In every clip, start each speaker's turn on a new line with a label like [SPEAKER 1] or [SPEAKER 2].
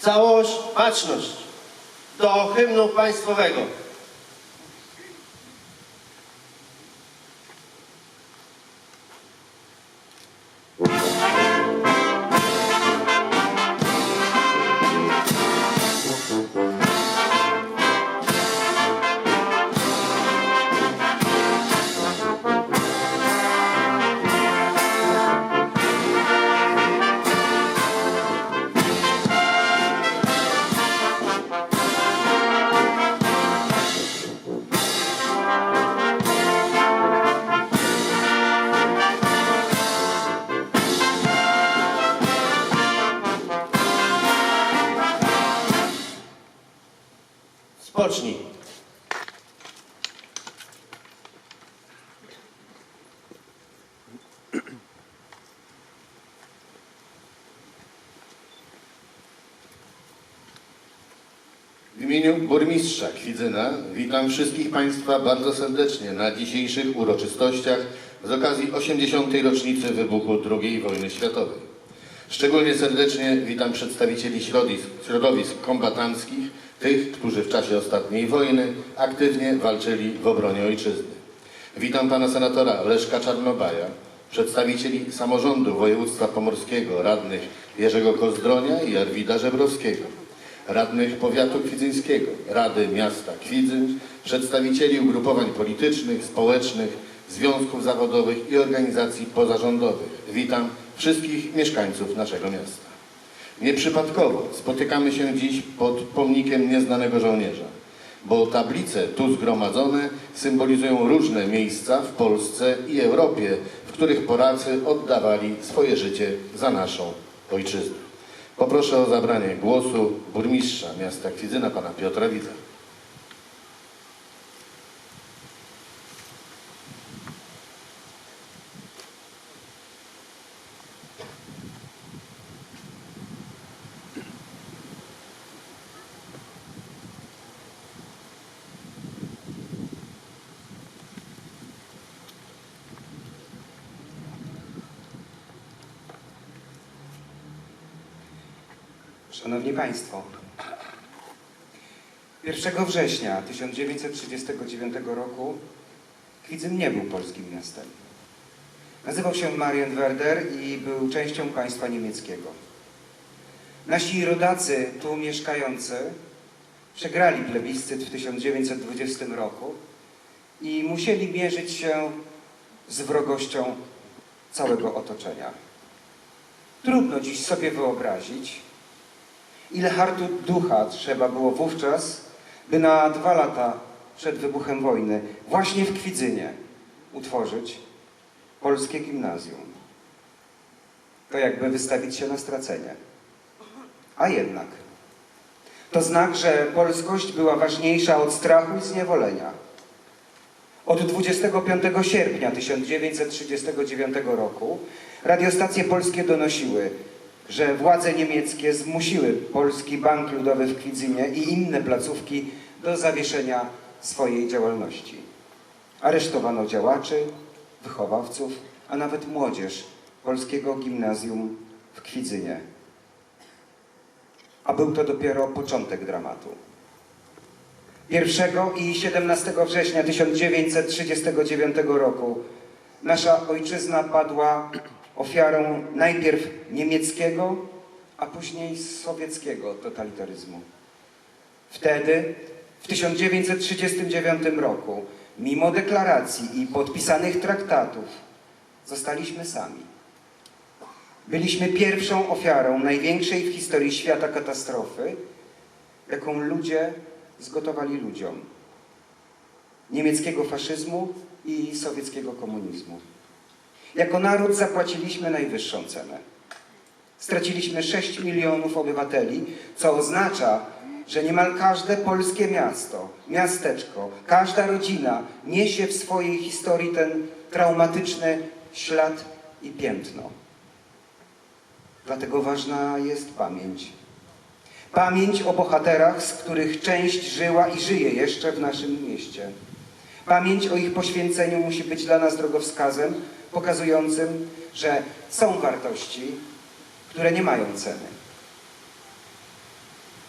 [SPEAKER 1] Całość, baczność do hymnu państwowego. Spocznij.
[SPEAKER 2] W imieniu burmistrza Kwidzyna witam wszystkich Państwa bardzo serdecznie na dzisiejszych uroczystościach z okazji 80. rocznicy wybuchu II wojny światowej. Szczególnie serdecznie witam przedstawicieli środowisk, środowisk kombatanckich, tych, którzy w czasie ostatniej wojny aktywnie walczyli w obronie ojczyzny. Witam pana senatora Leszka Czarnobaja, przedstawicieli samorządu województwa pomorskiego, radnych Jerzego Kozdronia i Arwida Żebrowskiego, radnych powiatu kwidzyńskiego, Rady Miasta Kwidzyn, przedstawicieli ugrupowań politycznych, społecznych, związków zawodowych i organizacji pozarządowych. Witam wszystkich mieszkańców naszego miasta. Nieprzypadkowo spotykamy się dziś pod pomnikiem nieznanego żołnierza, bo tablice tu zgromadzone symbolizują różne miejsca w Polsce i Europie, w których Polacy oddawali swoje życie za naszą ojczyznę. Poproszę o zabranie głosu burmistrza miasta Kwidzyna, pana Piotra Widza.
[SPEAKER 3] Szanowni Państwo, 1 września 1939 roku Kwidzyn nie był polskim miastem. Nazywał się Marienwerder i był częścią państwa niemieckiego. Nasi rodacy tu mieszkający przegrali plebiscyt w 1920 roku i musieli mierzyć się z wrogością całego otoczenia. Trudno dziś sobie wyobrazić, Ile hartu ducha trzeba było wówczas, by na dwa lata przed wybuchem wojny właśnie w Kwidzynie utworzyć polskie gimnazjum. To jakby wystawić się na stracenie. A jednak. To znak, że polskość była ważniejsza od strachu i zniewolenia. Od 25 sierpnia 1939 roku radiostacje polskie donosiły, że władze niemieckie zmusiły Polski Bank Ludowy w Kwidzynie i inne placówki do zawieszenia swojej działalności. Aresztowano działaczy, wychowawców, a nawet młodzież Polskiego Gimnazjum w Kwidzynie. A był to dopiero początek dramatu. 1 i 17 września 1939 roku nasza ojczyzna padła ofiarą najpierw niemieckiego, a później sowieckiego totalitaryzmu. Wtedy, w 1939 roku, mimo deklaracji i podpisanych traktatów, zostaliśmy sami. Byliśmy pierwszą ofiarą największej w historii świata katastrofy, jaką ludzie zgotowali ludziom. Niemieckiego faszyzmu i sowieckiego komunizmu. Jako naród zapłaciliśmy najwyższą cenę. Straciliśmy 6 milionów obywateli, co oznacza, że niemal każde polskie miasto, miasteczko, każda rodzina niesie w swojej historii ten traumatyczny ślad i piętno. Dlatego ważna jest pamięć. Pamięć o bohaterach, z których część żyła i żyje jeszcze w naszym mieście. Pamięć o ich poświęceniu musi być dla nas drogowskazem, pokazującym, że są wartości, które nie mają ceny.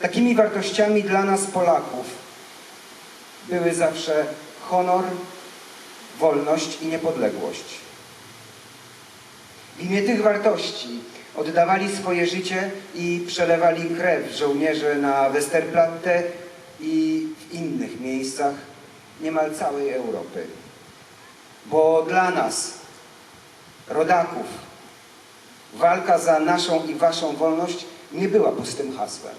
[SPEAKER 3] Takimi wartościami dla nas Polaków były zawsze honor, wolność i niepodległość. W imię tych wartości oddawali swoje życie i przelewali krew żołnierze na Westerplatte i w innych miejscach niemal całej Europy. Bo dla nas, rodaków, walka za naszą i waszą wolność nie była pustym hasłem.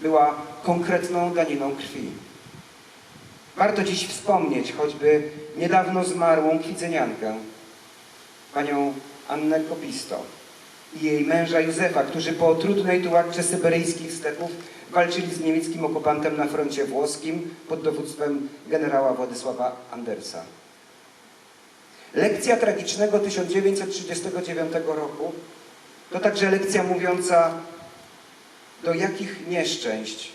[SPEAKER 3] Była konkretną daniną krwi. Warto dziś wspomnieć choćby niedawno zmarłą kwidzyniankę, panią Annę Kopisto i jej męża Józefa, którzy po trudnej tułaczce syberyjskich stepów walczyli z niemieckim okupantem na froncie włoskim pod dowództwem generała Władysława Andersa. Lekcja tragicznego 1939 roku to także lekcja mówiąca, do jakich nieszczęść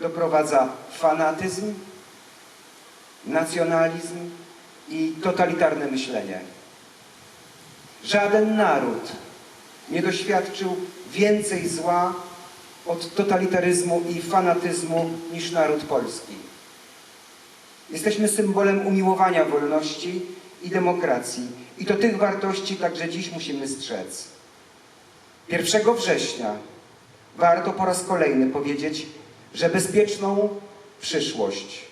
[SPEAKER 3] doprowadza fanatyzm, nacjonalizm i totalitarne myślenie. Żaden naród nie doświadczył więcej zła od totalitaryzmu i fanatyzmu niż naród polski. Jesteśmy symbolem umiłowania wolności i demokracji i to tych wartości także dziś musimy strzec. 1 września warto po raz kolejny powiedzieć, że bezpieczną przyszłość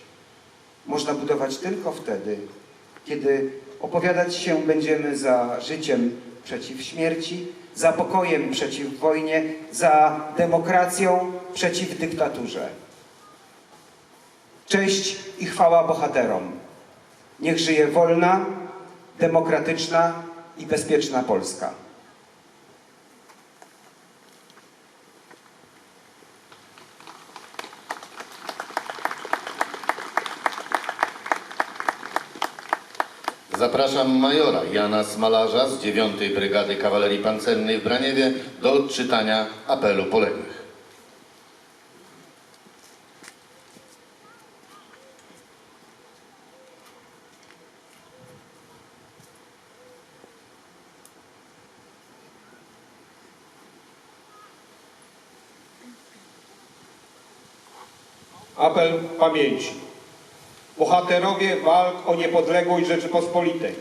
[SPEAKER 3] można budować tylko wtedy, kiedy opowiadać się będziemy za życiem przeciw śmierci, za pokojem przeciw wojnie, za demokracją przeciw dyktaturze. Cześć i chwała bohaterom. Niech żyje wolna, demokratyczna i bezpieczna Polska.
[SPEAKER 2] Zapraszam majora Jana Smalarza z 9 Brygady Kawalerii Pancernej w Braniewie do odczytania apelu poległych.
[SPEAKER 4] Apel pamięci. Bohaterowie walk o niepodległość Rzeczypospolitej.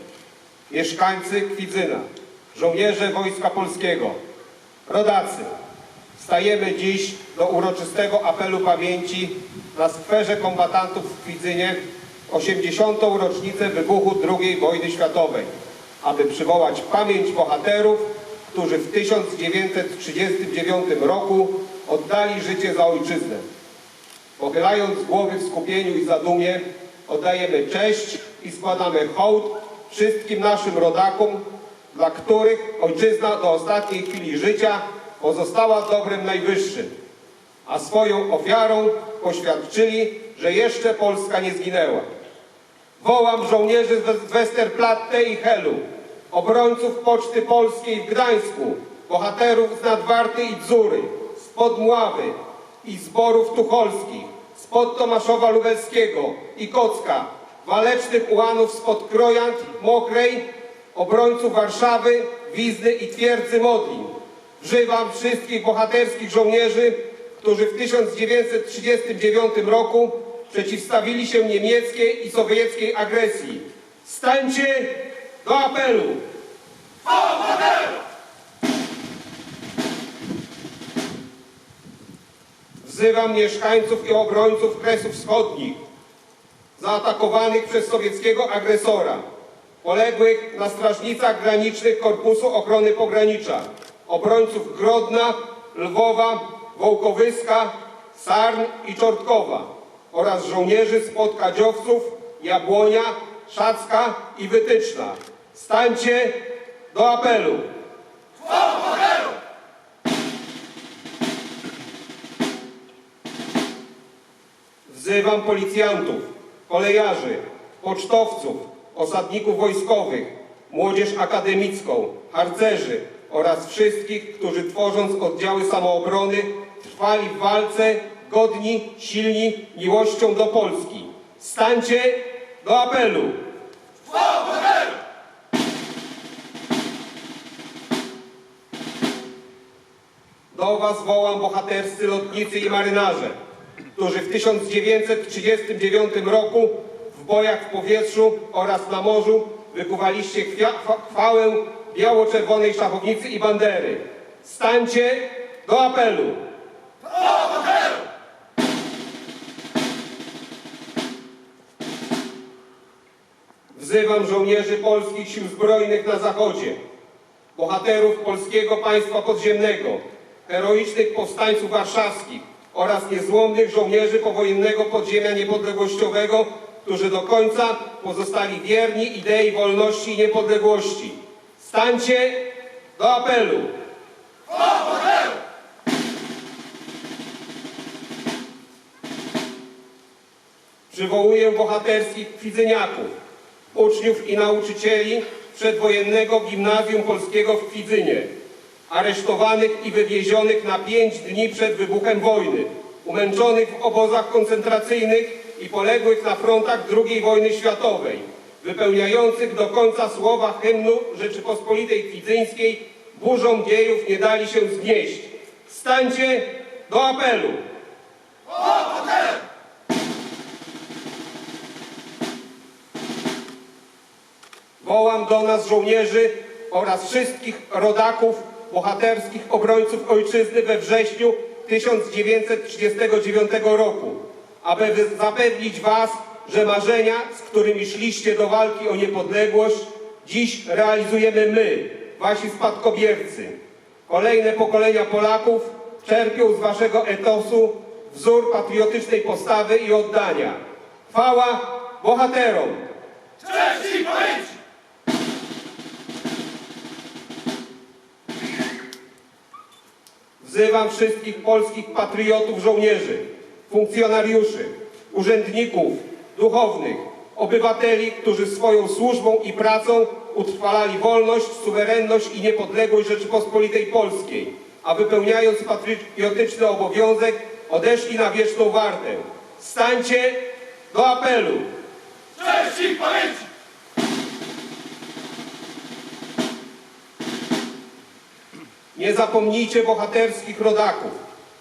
[SPEAKER 4] Mieszkańcy Kwidzyna. Żołnierze Wojska Polskiego. Rodacy. Stajemy dziś do uroczystego apelu pamięci na skwerze kombatantów w Kwidzynie w 80. rocznicę wybuchu II wojny światowej, aby przywołać pamięć bohaterów, którzy w 1939 roku oddali życie za ojczyznę. Pochylając głowy w skupieniu i zadumie, oddajemy cześć i składamy hołd wszystkim naszym rodakom, dla których ojczyzna do ostatniej chwili życia pozostała dobrem najwyższym, a swoją ofiarą poświadczyli, że jeszcze Polska nie zginęła. Wołam żołnierzy z Westerplatte i Helu, obrońców Poczty Polskiej w Gdańsku, bohaterów z Nadwarty i Dzury, z Podmławy i zborów tucholskich, spod Tomaszowa Lubelskiego i Kocka, walecznych ułanów spod Krojant, Mokrej, obrońców Warszawy, Wizny i Twierdzy Modlin. Wzywam wszystkich bohaterskich żołnierzy, którzy w 1939 roku przeciwstawili się niemieckiej i sowieckiej agresji. Stańcie do apelu! Wzywam mieszkańców i obrońców Kresów Wschodnich, zaatakowanych przez sowieckiego agresora, poległych na strażnicach granicznych Korpusu Ochrony Pogranicza, obrońców Grodna, Lwowa, Wołkowyska, Sarn i Czortkowa oraz żołnierzy spod Kadziowców, Jabłonia, Szacka i Wytyczna. Stańcie do apelu! Wzywam policjantów, kolejarzy, pocztowców, osadników wojskowych, młodzież akademicką, harcerzy oraz wszystkich, którzy tworząc oddziały samoobrony trwali w walce godni, silni miłością do Polski. Stańcie do apelu! do Was wołam bohaterscy lotnicy i marynarze, którzy w 1939 roku w bojach w powietrzu oraz na morzu wykuwaliście chwałę biało-czerwonej szachownicy i bandery. Stańcie do apelu! Wzywam żołnierzy polskich sił zbrojnych na zachodzie, bohaterów polskiego państwa podziemnego, heroicznych powstańców warszawskich oraz niezłomnych żołnierzy powojennego podziemia niepodległościowego, którzy do końca pozostali wierni idei wolności i niepodległości. Stańcie do apelu! Przywołuję bohaterskich kwidzyniaków, uczniów i nauczycieli przedwojennego Gimnazjum Polskiego w Kwidzynie, aresztowanych i wywiezionych na pięć dni przed wybuchem wojny, umęczonych w obozach koncentracyjnych i poległych na frontach II wojny światowej, wypełniających do końca słowa hymnu Rzeczypospolitej Kwidzyńskiej, burzą dziejów nie dali się zgnieść. Stańcie do apelu! Wołam do nas żołnierzy oraz wszystkich rodaków, bohaterskich obrońców ojczyzny we wrześniu 1939 roku, aby zapewnić Was, że marzenia, z którymi szliście do walki o niepodległość, dziś realizujemy my, Wasi spadkobiercy. Kolejne pokolenia Polaków czerpią z Waszego etosu wzór patriotycznej postawy i oddania. Chwała bohaterom! Wzywam wszystkich polskich patriotów, żołnierzy, funkcjonariuszy, urzędników, duchownych, obywateli, którzy swoją służbą i pracą utrwalali wolność, suwerenność i niepodległość Rzeczypospolitej Polskiej, a wypełniając patriotyczny obowiązek odeszli na wieczną wartę. Stańcie do apelu! Nie zapomnijcie bohaterskich rodaków,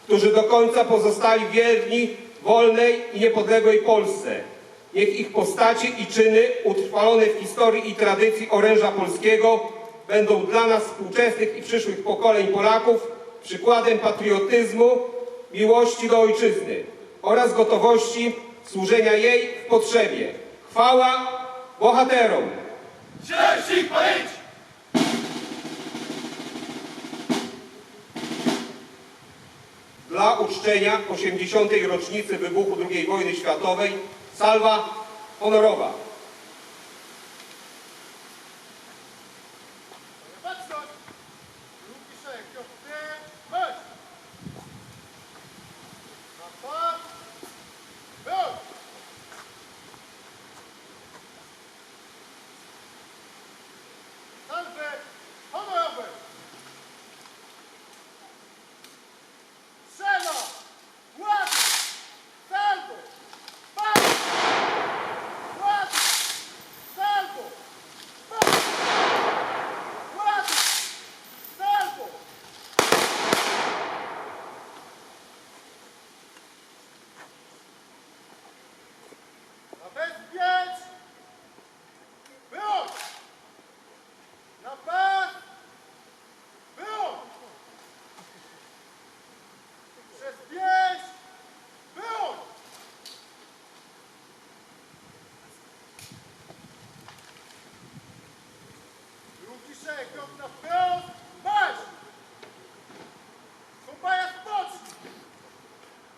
[SPEAKER 4] którzy do końca pozostali wierni wolnej i niepodległej Polsce. Niech ich postacie i czyny utrwalone w historii i tradycji oręża polskiego będą dla nas współczesnych i przyszłych pokoleń Polaków przykładem patriotyzmu, miłości do ojczyzny oraz gotowości służenia jej w potrzebie. Chwała bohaterom! Dla uczczenia 80. rocznicy wybuchu II wojny światowej salwa honorowa.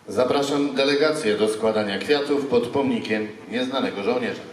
[SPEAKER 2] Zapraszam delegację do składania kwiatów pod pomnikiem nieznanego żołnierza.